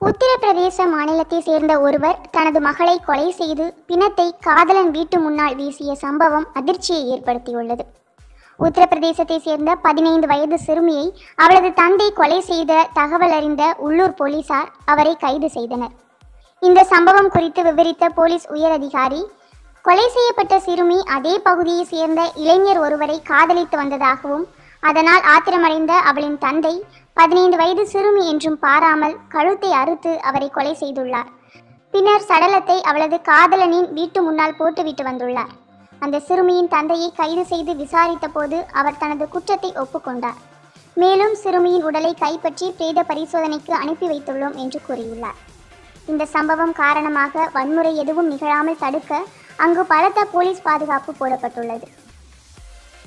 உத்தரப்பிரதேச மாநிலத்தை சேர்ந்த ஒருவர் தனது மகளை கொலை செய்து பிணத்தை காதலன் வீட்டு முன்னால் வீசிய சம்பவம் அதிர்ச்சியை ஏற்படுத்தியுள்ளது. உத்தரப்பிரதேசத்தை சேர்ந்த பதினைந்து வயது சிறுமியை அவளது தந்தை கொலை செய்த தகவல் அறிந்த உள்ளூர் போலீசார் அவரை கைது செய்தனர். இந்த சம்பவம் குறித்து விவரித்த போலீஸ் உயரதிகாரி கொலை செய்யப்பட்ட சிறுமி அதே பகுதியை சேர்ந்த இளைஞர் ஒருவரை காதலித்து வந்ததாகவும் அதனால் ஆத்திரமடைந்த அவளின் தந்தை பதினைந்து வயது சிறுமி என்றும் பாராமல் கழுத்தை அறுத்து அவரை கொலை செய்துள்ளார். பின்னர் சடலத்தை அவளது காதலனின் வீட்டு முன்னால் போட்டுவிட்டு வந்துள்ளார். அந்த சிறுமியின் தந்தையை கைது செய்து விசாரித்த போது அவர் தனது குற்றத்தை ஒப்புக்கொண்டார். மேலும் சிறுமியின் உடலை கைப்பற்றி பிரேத பரிசோதனைக்கு அனுப்பி வைத்துள்ளோம் என்று கூறியுள்ளார். இந்த சம்பவம் காரணமாக வன்முறை எதுவும் நிகழாமல் தடுக்க அங்கு பலத்த போலீஸ் பாதுகாப்பு போடப்பட்டுள்ளது.